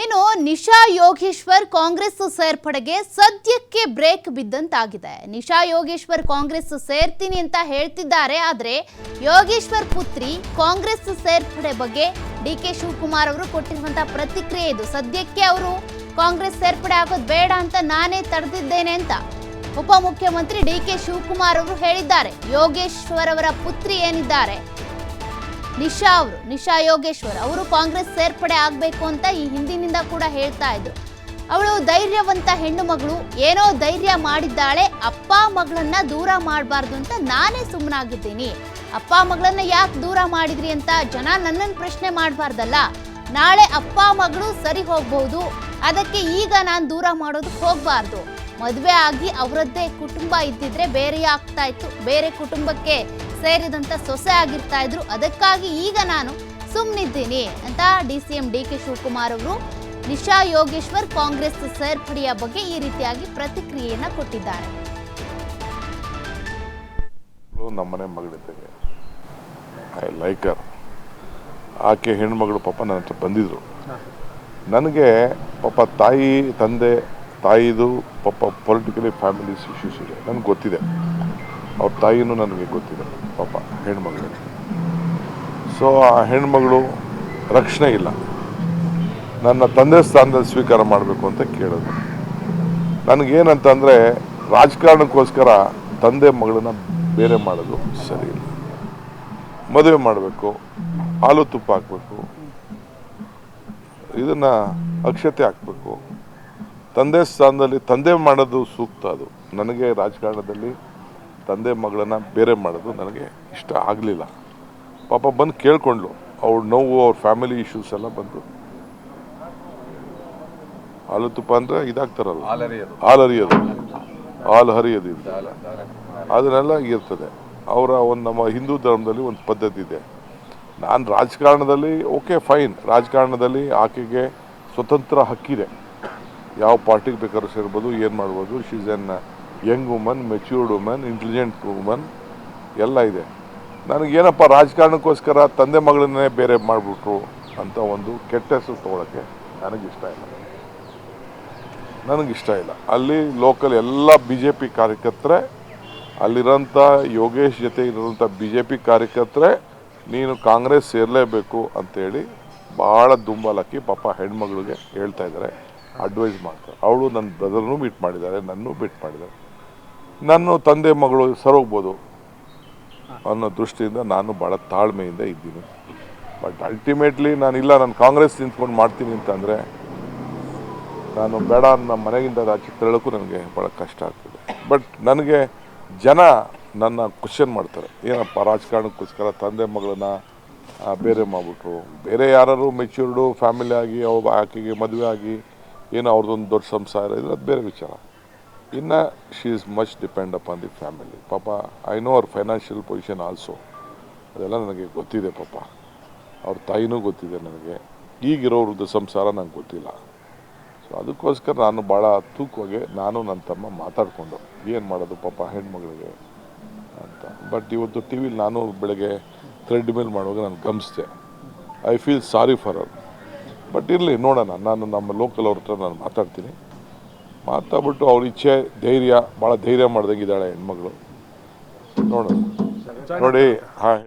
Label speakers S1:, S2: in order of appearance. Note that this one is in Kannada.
S1: ಇನ್ನು ನಿಶಾ ಯೋಗೇಶ್ವರ್ ಕಾಂಗ್ರೆಸ್ ಸೇರ್ಪಡೆಗೆ ಸದ್ಯಕ್ಕೆ ಬ್ರೇಕ್ ಬಿದ್ದಂತಾಗಿದೆ. ನಿಶಾ ಯೋಗೇಶ್ವರ್ ಕಾಂಗ್ರೆಸ್ ಸೇರ್ತೀನಿ ಅಂತ ಹೇಳ್ತಿದ್ದಾರೆ, ಆದರೆ ಯೋಗೇಶ್ವರ್ ಪುತ್ರಿ ಕಾಂಗ್ರೆಸ್ ಸೇರ್ಪಡೆ ಬಗ್ಗೆ ಡಿ ಕೆ ಶಿವಕುಮಾರ್ ಅವರು ಕೊಟ್ಟಿರುವಂತಹ ಪ್ರತಿಕ್ರಿಯೆ ಇದು. ಸದ್ಯಕ್ಕೆ ಅವರು ಕಾಂಗ್ರೆಸ್ ಸೇರ್ಪಡೆ ಆಗೋದು ಬೇಡ ಅಂತ ನಾನೇ ತಡೆದಿದ್ದೇನೆ ಅಂತ ಉಪಮುಖ್ಯಮಂತ್ರಿ ಡಿ ಕೆ ಶಿವಕುಮಾರ್ ಅವರು ಹೇಳಿದ್ದಾರೆ. ಯೋಗೇಶ್ವರ್ ಅವರ ಪುತ್ರಿ ಏನಿದ್ದಾರೆ? ನಿಶಾ ಅವರು, ನಿಶಾ ಯೋಗೇಶ್ವರ್ ಅವರು ಕಾಂಗ್ರೆಸ್ ಸೇರ್ಪಡೆ ಆಗಬೇಕು ಅಂತ ಈ ಹಿಂದಿನಿಂದ ಕೂಡ ಹೇಳ್ತಾ ಇದ್ರು. ಅವಳು ಧೈರ್ಯವಂತ ಹೆಣ್ಣು ಮಗಳು, ಏನೋ ಧೈರ್ಯ ಮಾಡಿದ್ದಾಳೆ, ಅಪ್ಪ ಮಗಳನ್ನ ದೂರ ಮಾಡಬಾರ್ದು ಅಂತ ನಾನೇ ಸುಮ್ಮನಾಗಿದ್ದೀನಿ ಅಪ್ಪ ಮಗಳನ್ನ ಯಾಕೆ ದೂರ ಮಾಡಿದ್ರಿ ಅಂತ ಜನ ನನ್ನನ್ನು ಪ್ರಶ್ನೆ ಮಾಡಬಾರ್ದಲ್ಲ. ನಾಳೆ ಅಪ್ಪ ಮಗಳು ಸರಿ ಹೋಗ್ಬಹುದು ಅದಕ್ಕೆ ಈಗ ನಾನು ದೂರ ಮಾಡೋದಕ್ಕೆ ಹೋಗಬಾರ್ದು. ಮದುವೆ ಆಗಿ ಅವರದ್ದೇ ಕುಟುಂಬ ಇದ್ದಿದ್ರೆ ಬೇರೆ ಆಗ್ತಾ ಇತ್ತು. ಬೇರೆ ಕುಟುಂಬಕ್ಕೆ ಸೇರಿದಂತ ಸೊಸೆ ಆಗಿರ್ತಾ ಇದ್ರು. ಅದಕ್ಕಾಗಿ ಈಗ ನಾನು ಸುಮ್ಮನಿದ್ದೀನಿ ಅಂತ D C M D K Shivakumar ಅವರು ನಿಶಾ ಯೋಗೇಶ್ವರ್ ಕಾಂಗ್ರೆಸ್ ಸೇರ್ಪಡೆಯ ಬಗ್ಗೆ ಈ ರೀತಿಯಾಗಿ ಪ್ರತಿಕ್ರಿಯೆಯನ್ನ ಕೊಟ್ಟಿದ್ದಾರೆ.
S2: ನಮ್ಮನೆ ಮಗಳಿದ್ದಾಗೆ ಐ ಲೈಕ್ ಆಕೆ ಹೆಣ್ಮಗಳು ಪಾಪ ನನ್ನ ಹತ್ರ ಬಂದಿದ್ರು. ನನಗೆ ಪಾಪ ತಾಯಿ, ತಂದೆ, ತಾಯಿದು ಪಾಪ ಪೊಲಿಟಿಕಲಿ ಫ್ಯಾಮಿಲೀಸ್ ಇಶ್ಯೂಸ್ ಇದೆ. ನನಗೆ ಗೊತ್ತಿದೆ. ಅವ್ರ ತಾಯಿನೂ ನನಗೆ ಗೊತ್ತಿದೆ, ಪಾಪ ಹೆಣ್ಮಗಳು. ಸೊ ಆ ಹೆಣ್ಮಗಳು ರಕ್ಷಣೆ ಇಲ್ಲ. ನನ್ನ ತಂದೆ ಸ್ಥಾನದಲ್ಲಿ ಸ್ವೀಕಾರ ಮಾಡಬೇಕು ಅಂತ ಕೇಳೋದು ನನಗೇನಂತಂದರೆ, ರಾಜಕಾರಣಕ್ಕೋಸ್ಕರ ತಂದೆ ಮಗಳನ್ನ ಬೇರೆ ಮಾಡೋದು ಸರಿ ಇಲ್ಲ. ಮದುವೆ ಮಾಡಬೇಕು, ಹಾಲು ತುಪ್ಪ ಹಾಕಬೇಕು, ಇದನ್ನ ಅಕ್ಷತೆ ಹಾಕಬೇಕು. ತಂದೆ ಸ್ಥಾನದಲ್ಲಿ ತಂದೆ ಮಾಡೋದು ಸೂಕ್ತ ಅದು. ನನಗೆ ರಾಜಕಾರಣದಲ್ಲಿ ತಂದೆ ಮಗಳನ್ನ ಬೇರೆ ಮಾಡೋದು ನನಗೆ ಇಷ್ಟ ಆಗಲಿಲ್ಲ. ಪಾಪ ಬಂದು ಕೇಳ್ಕೊಂಡ್ಲು ಅವ್ರ ನೋವು, ಅವ್ರ ಫ್ಯಾಮಿಲಿ ಇಶ್ಯೂಸ್ ಎಲ್ಲ ಬಂದು. ಹಾಲು ತುಪ್ಪ ಅಂದರೆ ಇದಾಗ್ತಾರಲ್ಲ? ಹಾಲು ಹರಿಯೋದು. ಹಾಲು ಹರಿಯೋದು ಅದನ್ನೆಲ್ಲ ಇರ್ತದೆ. ಅವರ ಒಂದು ನಮ್ಮ ಹಿಂದೂ ಧರ್ಮದಲ್ಲಿ ಒಂದು ಪದ್ಧತಿ ಇದೆ. ನಾನು ರಾಜಕಾರಣದಲ್ಲಿ ಓಕೆ ಫೈನ್ ರಾಜಕಾರಣದಲ್ಲಿ ಆಕೆಗೆ ಸ್ವತಂತ್ರ ಹಕ್ಕಿದೆ. ಯಾವ ಪಾರ್ಟಿಗೆ ಬೇಕಾದ್ರೂ ಸೇರ್ಬೋದು, ಏನು ಮಾಡ್ಬೋದು she's an young woman matured woman intelligent woman ಎಲ್ಲ ಇದೆ. ನನಗೇನಪ್ಪ ರಾಜಕಾರಣಕ್ಕೋಸ್ಕರ ತಂದೆ ಮಗಳನ್ನೇ ಬೇರೆ ಮಾಡಿಬಿಟ್ರು ಅಂತ ಒಂದು ಕೆಟ್ಟ ಹೆಸರು ತೊಗೊಳಕ್ಕೆ ನನಗಿಷ್ಟ ಇಲ್ಲ. ನನಗಿಷ್ಟ ಇಲ್ಲ. ಅಲ್ಲಿ ಲೋಕಲ್ ಎಲ್ಲ ಬಿ ಜೆ ಪಿ ಕಾರ್ಯಕರ್ತರೆ, ಅಲ್ಲಿರೋಂಥ ಯೋಗೇಶ್ ಜೊತೆ ಇರೋಂಥ ಬಿ ಜೆ ಪಿ ಕಾರ್ಯಕರ್ತರೆ, ನೀನು ಕಾಂಗ್ರೆಸ್ ಸೇರಲೇಬೇಕು ಅಂತೇಳಿ ಭಾಳ ದುಂಬಲಕ್ಕಿ ಪಾಪ ಹೆಣ್ಮಗಳಿಗೆ ಹೇಳ್ತಾ ಇದ್ದಾರೆ. ಅಡ್ವೈಸ್ ಮಾಡ್ತಾರೆ. ಅವಳು ನನ್ನ ಬ್ರದರ್ನೂ ಮೀಟ್ ಮಾಡಿದ್ದಾರೆ ನನ್ನೂ ಮೀಟ್ ಮಾಡಿದ್ದಾರೆ. ನನ್ನ ತಂದೆ ಮಗಳು ಸರೋಗ್ಬೋದು ಅನ್ನೋ ದೃಷ್ಟಿಯಿಂದ ನಾನು ಭಾಳ ತಾಳ್ಮೆಯಿಂದ ಇದ್ದೀನಿ. ಬಟ್ ಅಲ್ಟಿಮೇಟ್ಲಿ ನಾನು ಇಲ್ಲ ನಾನು ಕಾಂಗ್ರೆಸ್ ನಿಂತ್ಕೊಂಡು ಮಾಡ್ತೀನಿ ಅಂತಂದರೆ ನಾನು ಬೇಡ ನಮ್ಮ ಮನೆಗಿಂದ ಆಚೆ ತೆರಳಕ್ಕೂ ನನಗೆ ಭಾಳ ಕಷ್ಟ ಆಗ್ತದೆ. ಬಟ್ ನನಗೆ ಜನ ನನ್ನ ಕ್ವಶನ್ ಮಾಡ್ತಾರೆ. ಏನಪ್ಪ ರಾಜಕಾರಣಕ್ಕೋಸ್ಕರ ತಂದೆ ಮಗಳನ್ನ ಬೇರೆ ಮಾಡಿಬಿಟ್ರು? ಬೇರೆ ಯಾರು ಮೆಚ್ಯೂರ್ಡು ಫ್ಯಾಮಿಲಿ ಆಗಿ ಅವ ಆಕೆಗೆ ಮದುವೆ ಆಗಿ ಏನೋ ಅವ್ರದ್ದೊಂದು ದೊಡ್ಡ ಸಂಸಾರ ಇದ್ರೆ ಅದು ಬೇರೆ ವಿಚಾರ. ಇನ್ನು she is much depend upon the family ಪಾಪ ಐ ನೋ ಅವ್ರ ಫೈನಾನ್ಷಿಯಲ್ ಪೊಸಿಷನ್ ಆಲ್ಸೋ ಅದೆಲ್ಲ ನನಗೆ ಗೊತ್ತಿದೆ ಪಾಪ. ಅವ್ರ ತಾಯಿನೂ ಗೊತ್ತಿದೆ ನನಗೆ. ಈಗಿರೋರದ್ದು ಸಂಸಾರ ನಂಗೆ ಗೊತ್ತಿಲ್ಲ. ಸೊ ಅದಕ್ಕೋಸ್ಕರ ನಾನು ಭಾಳ ತೂಕವಾಗಿ ನಾನು ನನ್ನ ತಮ್ಮ ಮಾತಾಡಿಕೊಂಡು, ಏನು ಮಾಡೋದು ಪಾಪ ಹೆಣ್ಮಗಳಿಗೆ ಅಂತ. ಬಟ್ ಇವತ್ತು ಟಿ ವಿಲಿ ನಾನು ಬೆಳಗ್ಗೆ ಥ್ರೆಡ್ ಮೇಲ್ ಮಾಡುವಾಗ ನಾನು ಗಮನಿಸಿದೆ. ಐ ಫೀಲ್ ಸಾರಿ ಫಾರ್ ಅವರ್ ಬಟ್ ಇರಲಿ, ನೋಡೋಣ. ನಾನು ನಮ್ಮ ಲೋಕಲ್ ಅವ್ರ ಹತ್ರ ನಾನು ಮಾತಾಡ್ತೀನಿ. ಮಾತಾಡ್ಬಿಟ್ಟು ಅವ್ರ ಇಚ್ಛೆ ಧೈರ್ಯ ಭಾಳ ಧೈರ್ಯ ಮಾಡ್ದಂಗಿದ್ದಾಳೆ ಹೆಣ್ಮಗಳು. ನೋಡೋಣ ನೋಡಿ ಹಾಂ